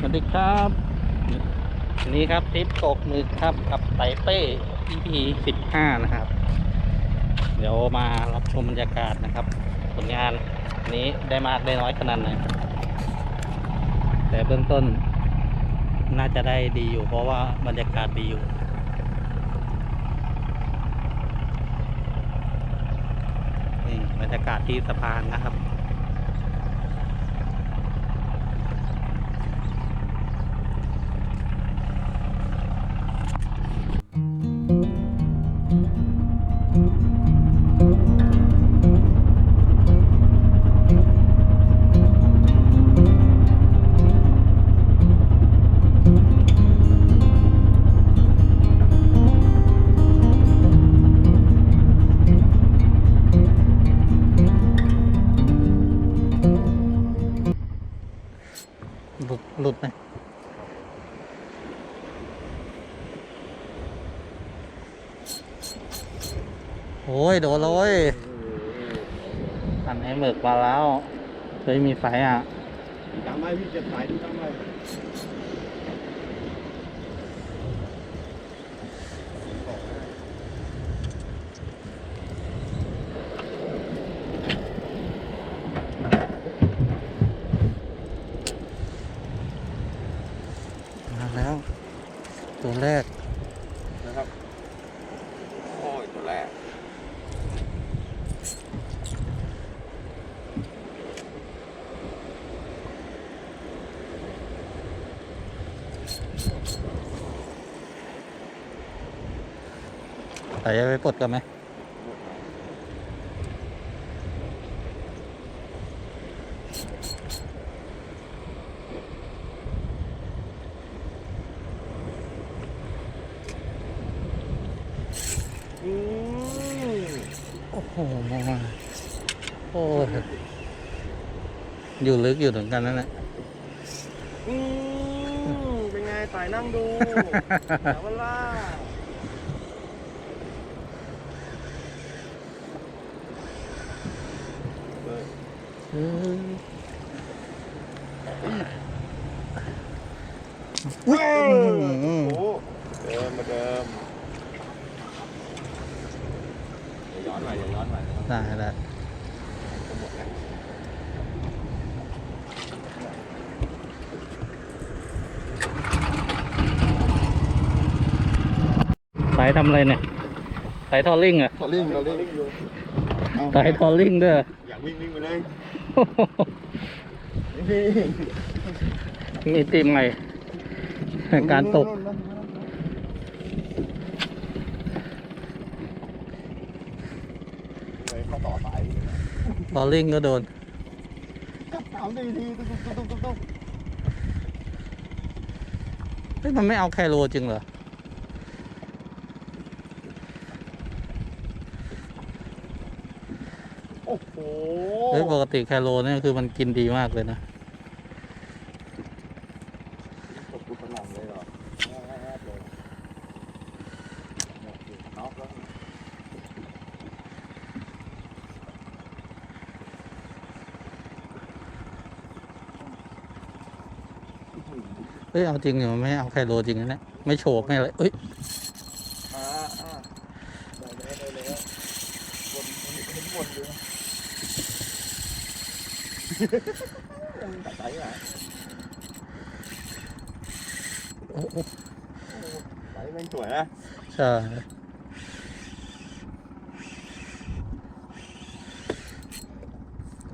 สวัสดีครับวันนี้ครับทริปตกหมึกครับกับไตเป้ EP สิบห้านะครับ เดี๋ยวมารับชมบรรยากาศนะครับ ผลงานนี้ได้มากได้น้อยขนาดไหนแต่เบื้องต้นน่าจะได้ดีอยู่ เพราะว่าบรรยากาศดีอยู่นี่บรรยากาศที่สะพานนะครับ หลุดหลุดไหมโอ้ย โดนเลยอันไอ้หมึกมาแล้วเฮ้ยมีไฟอะตามไม้พี่เจ็บสายดูตามไม้ม แล้ว ตัวแรกนะครับ โอ้ย ตัวแรกใส่ไปปลดกันไหม โอ้โหโอ้ยอยู่ลึกอยู่ถึงกันนั่นแหละอืมเป็นไงตายนั่งดูสาวล่าเออเออโอ้โหเดิมมาเดิม อย่าย้อนมาอย่าย้อนมาได้ได้หมดแล้วสายทำอะไรเนี่ยสายทอลลิ่งเหรอะทอลิ่งทอลิ่งอยู่สายทอลลิ่งด้วยอยากวิ่งวิ่งไปเลยโอ้โหนี่มีตีมใหม่การตก เลยเข้าต่อสาย ทอลลิ่งก็โดนจับสามทีทีตุ๊กตุ๊กตุ๊กตุ๊กตุ๊กเฮ้ยมันไม่เอาแคโรจริงเหรอ โอ้โห เฮ้ยปกติแคโรเนี่ยคือมันกินดีมากเลยนะ ตกกูผนังเลยเหรอแง่ๆเลยน็อกแล้ว เฮ้ยเอาจริงเหรอมันไม่เอาแคโรจริงนะเนี่ยไม่โฉบไม่อะไรเอ้ยอ่าอ่าได้เลยได้เลยวนเห็นวนอยู่ตัดสายไหนโอ้โหสายแม่งสวยนะใช่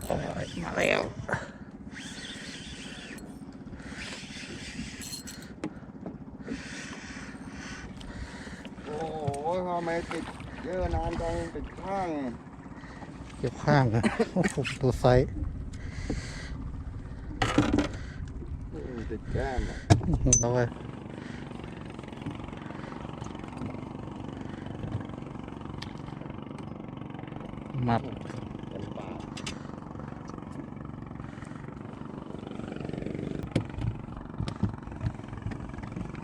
โอ้ยมาแล้ว โอ้โหทำ ไม่ติดเยอะนานจังติดข้างเก็บข้างอะโอ้โหตัวไซส์ติดแก้มหือเอาไปมัดเป็นปา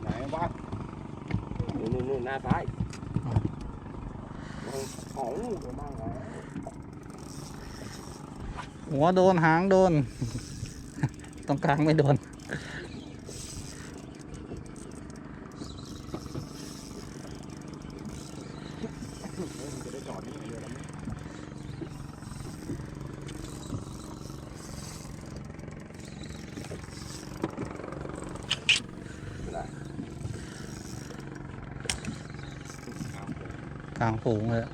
ไหนวะนู่นนู่นนู่นหน้าซ้าย หัวโดนหางโดน ตรงกลางไม่โดน กลางฝูงเลยอะ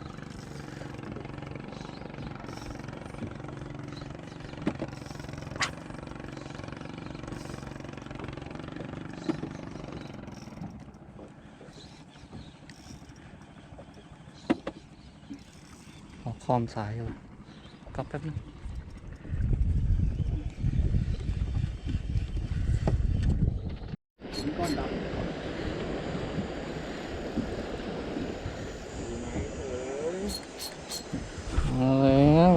ขอคอมสายอยู่กลับแป๊บนึง ก้อนดำอยู่ไหนเอ่ย มาแล้ว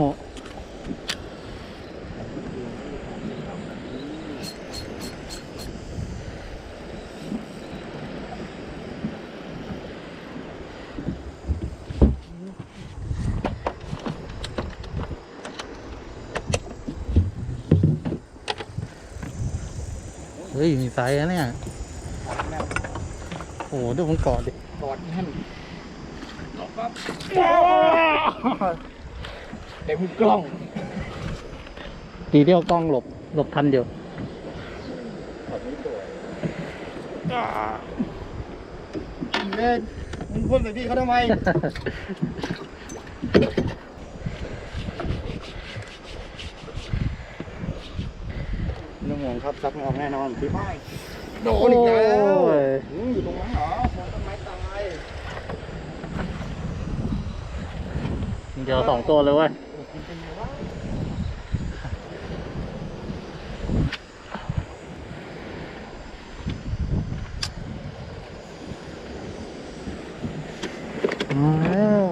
เฮ้ย มี ไซส์นะเนี่ยแน่นโอ้โหดูมันเกาะดิกอดแน่นหลบครับเต็มกล้อง ดีเดียวกล้องหลบ หลบทันอยู่กอดนี้สวยเล่นมึงพ่นใส่พี่เขาทำไม น้องหงครับซักไม่ออกแน่นอนพี่ไม่โดนอีกแล้วโอ้ยอืมอยู่ตรงนั้นเหรอมองต้นไม้ตายเดี๋ยวสองตัวเลยเว้ย มันเป็นไงวะ มาแล้ว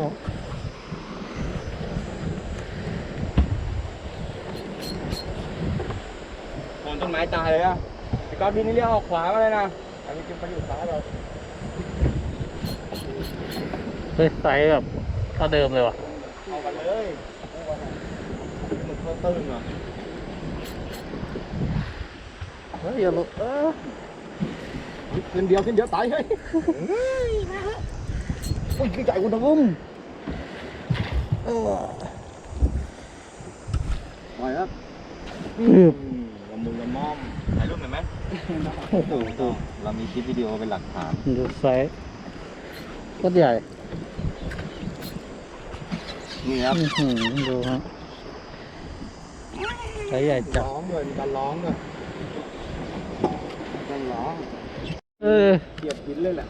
มองต้นไม้ตายเลยอะไอ้ก้อนพี่นี่เรียกออกขวามาเลยนะ อันนี้กินไปอยู่ซ้ายเราเฮ้ยไซส์แบบเท่าเดิมเลยว่ะเอากันเลยเอากันอะมันเพิ่มตึงอะเฮ้ยอย่าหลุดเออขึ้นเดียวขึ้นเดียวตายเฮ้ยเฮ้ยมาแล้วโอ้ยคือใจคุณทงมเออปล่อยครับคืบละมุนละม่อม ถ่ายรูปหน่อยไหมโอ้โหดูเรามีคลิปวิดีโอเป็นหลักฐานดูไซส์โคตรใหญ่ นี่ครับอื้อหือดูฮะไซส์ใหญ่จัดร้องเลยมีการร้องด้วยการร้องเออเกียบกินเลยแหละ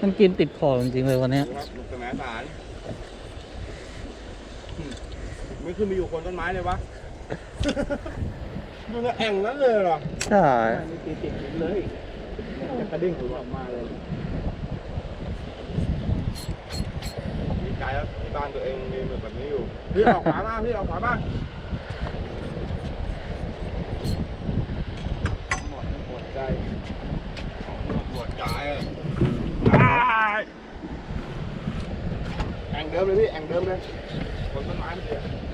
มันกินติดคอจริงๆเลยวันเนี้ยดูครับลูกสมัยสารไม่ขึ้นไปอยู่คนต้นไม้เลยวะ ดูนะแอ่งนั้นเลยเหรอใช่นี่ตีติดหินเลยจะกระเด้งหัวออกมาเลยดีใจแล้วที่บ้านตัวเองมีแบบนี้อยู่พี่ออกขวามาพี่ออกขวามาหมดหมดใจหมดหมดใจเลยแองเดิมเลยพี่แองเดิมเลยบนต้นไม้มันเดียวโอ้โ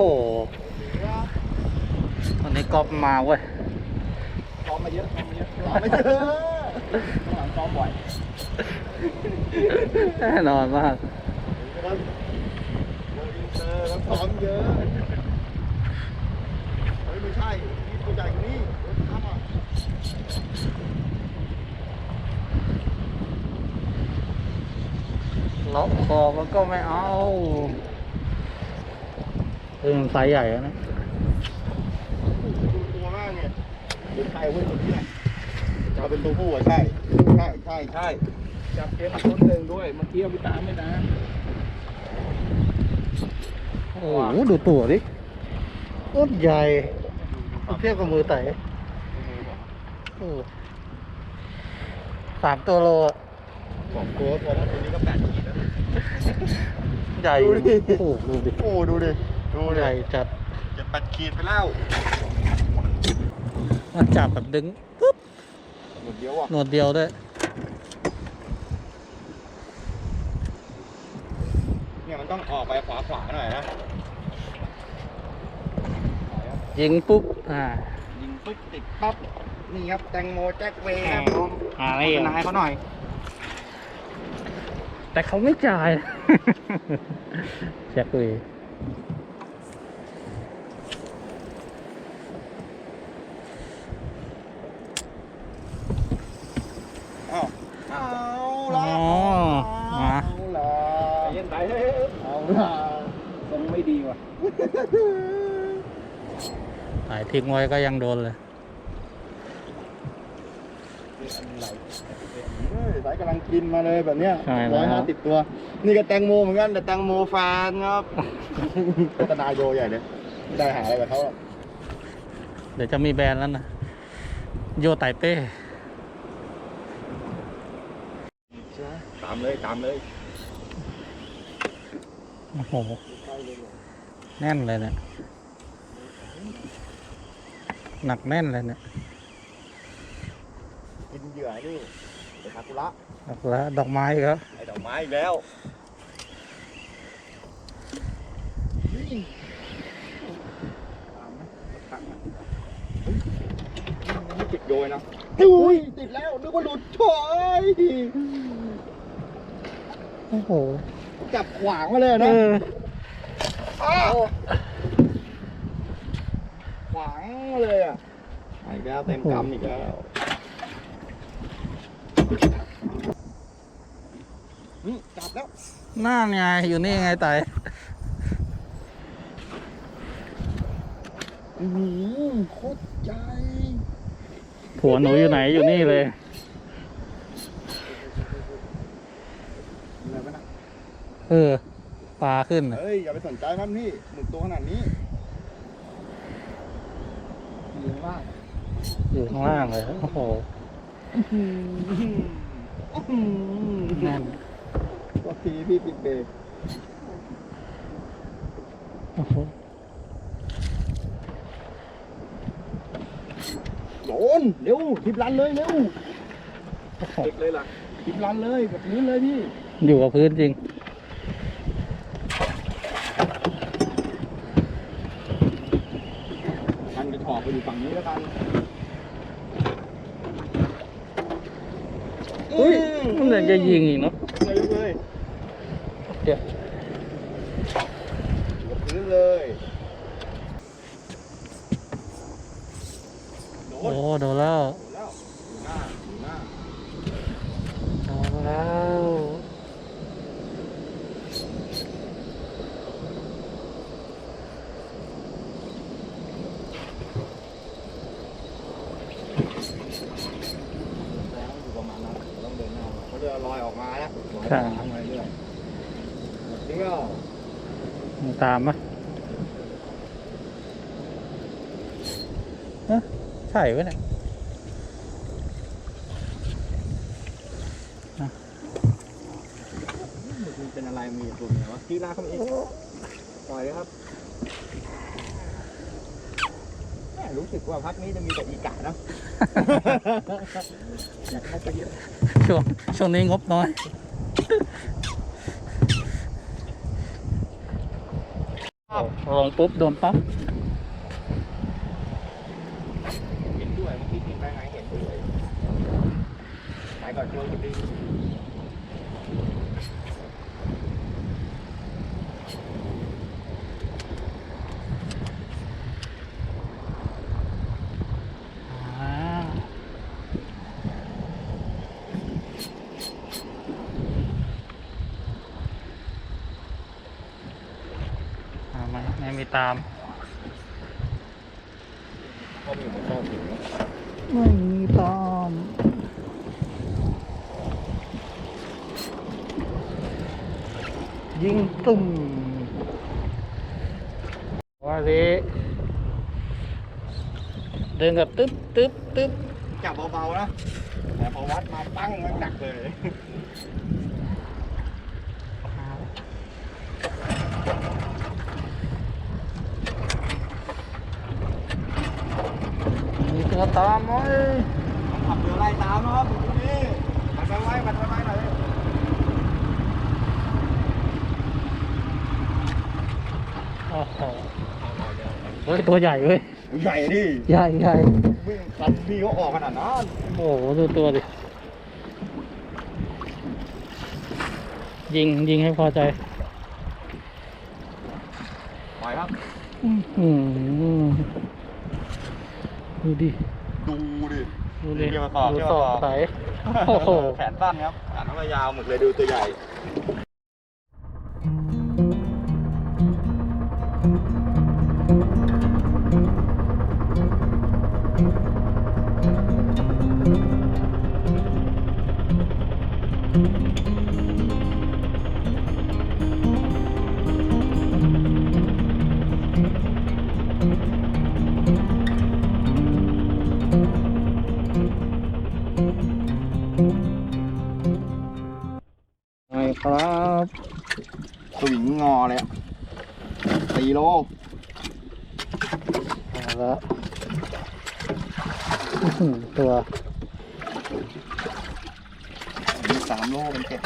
หวันนี้ก๊อฟมาเว้ยซ้อมมาเยอะซ้อมมาเยอะซ้อมมาเยอะข้างหลังซ้อมบ่อยแน่นอนมากครับโมอินเตอร์แล้วซ้อมเยอะเฮ้ยไม่ใช่นี่ตัวใหญ่กว่านี้รถข้ามอะล็อกคอมันก็ไม่เอา เออมันไซส์ใหญ่อะนะดูตัวมากเนี่ยเดี๋ยวใครเอาไว้ตัวนี้จะเป็นตัวผู้อะใช่ ใช่ใช่ใช่จับเกมมาต้นหนึ่งด้วยเมื่อกี้เอาไปตามไม่นะโอ้โหดูตัวดิโคตรใหญ่เทียบกับมือไต่โอ้สามตัวโลอะสองตัวตัวนั้นตัวนี้ก็แปดขีดแล้ว ใหญ่ดูดิโอ้โหดูดิ โอ้ดูดิ ดูใหดิญ่จัดจะแปดขีดไปแล้วมันจับแบบดึงปุ๊บหมดเดียวอะหนวดเดียวด้วยเนี่ยมันต้องออกไปขวาขวาๆหน่อยนะยิงปุ๊บอ่ายิงปุ๊บติดปั๊บนี่ครับแตงโมแจ็คเวย์ครับผมหาอะไรเป็อีนกนายเขาหน่อย แต่เขาไม่จ่ายแจ็คเลย ทรงไม่ดีว่ะถ่ายทิ้งไว้ก็ยังโดนเลยสายกำลังกินมาเลยแบบเนี้ยร้อยห้าสิบตัว นี่ก็แตงโมเหมือนกันแต่แตงโมฟานครับพัฒนาโยใหญ่เลยได้หาอะไรกับเขาเดี๋ยวจะมีแบรนด์แล้วนะโยไตเป้ตามเลยตามเลย โอ้โห แน่นเลยเนี่ย หนักแน่นเลยเนี่ยกินเหยื่อนี่เดคากุระแล้วดอกไม้อีครับไอ้ดอกไม้อีกแล้วไม่ติดโยยนะอุ้ยติดแล้วนึกว่าหลุดช่วยโอ้โห จับขวางมาเลยเอนะออ้าวขวางมาเลยอะอีกแล้วเต็มกำอีกแล้วนี่จับแล้วน่าไงอยู่นี่ไงไตอือหือโคตรใจผัวหนูอยู่ไหนอยู่นี่เลย อะไรวะนะ เออ ปลาขึ้นน่ะเฮ้ย อย่าไปสนใจมันพี่หมึกตัวขนาดนี้เลี้ยงว่างอยู่ข้างล่างเลย โอ้โหแน่นก็ทีพี่ปิดเบรกโอ้โหโดนเร็วทิปรันเลยเร็วโอ้โหเด็กเลยล่ะทิปรันเลยกับพื้นเลยพี่ อยู่กับพื้นจริง มันจะถ อกไปอยู่ฝั่งนี้แล้วกันอุ้ยมันอยากจะยิงอีกเนาะเลยเลยเดี๋ยว กับพื้นเลยโด โอ้ น โดนแล้ว โดนแล้วอยู่หน้าอยู่หน้า โดนแล้ว แล้วอยู่ประมาณนั้นต้องเดินหน้าเขาจะลอยออกมาแล้วลอย ค่ะ ทางไปเรื่อยเที่ยว มึง ตามปะเอ๊ะใช่ปะเนี่ยมันเป็นอะไรมีตัวเมียวะที่ลากเข้ามาอีกปล่อยเลยครับแหม่รู้สึกว่าพักนี้จะมีแต่อีกาเนอะอยากเข้าไปเยอะช่วงช่วงนี้งบน้อย ลงปุ๊บโดนปั๊บ เห็นด้วยเมื่อกี้ทิ้งไปไงเห็นด้วยไปก่อนโจจะดี อ่าอ่าไม่ไม่มี ตามเขามีมันชอบถึงไม่มีตามยิงตุ่มว่าสิเดินกับตึ๊บตึ๊บตึ๊บจับเบาๆนะแต่พอวัดมาปั้งมันหนักเลย มีตัวตามไหมขับเรือไล่ตามนะครับดูนี่มันไปไว้มันไปไว้หน่อยโอ้โหเฮ้ยตัวใหญ่เว้ยใหญ่ดิใหญ่ใหญ่วิ่งคันพี่เขาออกขนาดนั้นโอ้โหดูตัวดิยิงยิงให้พอใจไปครับ อืม ดูดิ ดูดิดูดิเกี่ยวกับขอบดูเกี่ยวสกับอขบอบใสโอ้โห แขนสั้นครับแขนก็ยาวหมดเลยดูตัวใหญ่ มีสามโลเป็นแกะ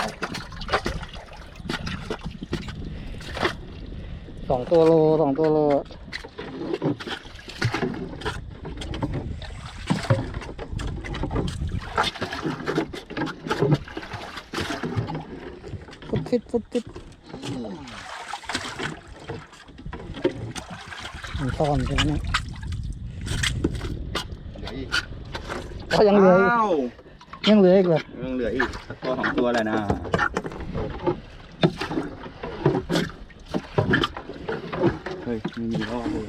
สองตัวโลสองตัวโลฟุดฟิตฟุดฟิตมันซ่อนใช่ไหมเนี่ย เหลืออีก ก็ยังเหลืออีกอ้าวยังเหลืออีกเหรอยังเหลืออีกสักตัวสองตัวแหละนะเฮ้ยไม่มีรอบเลย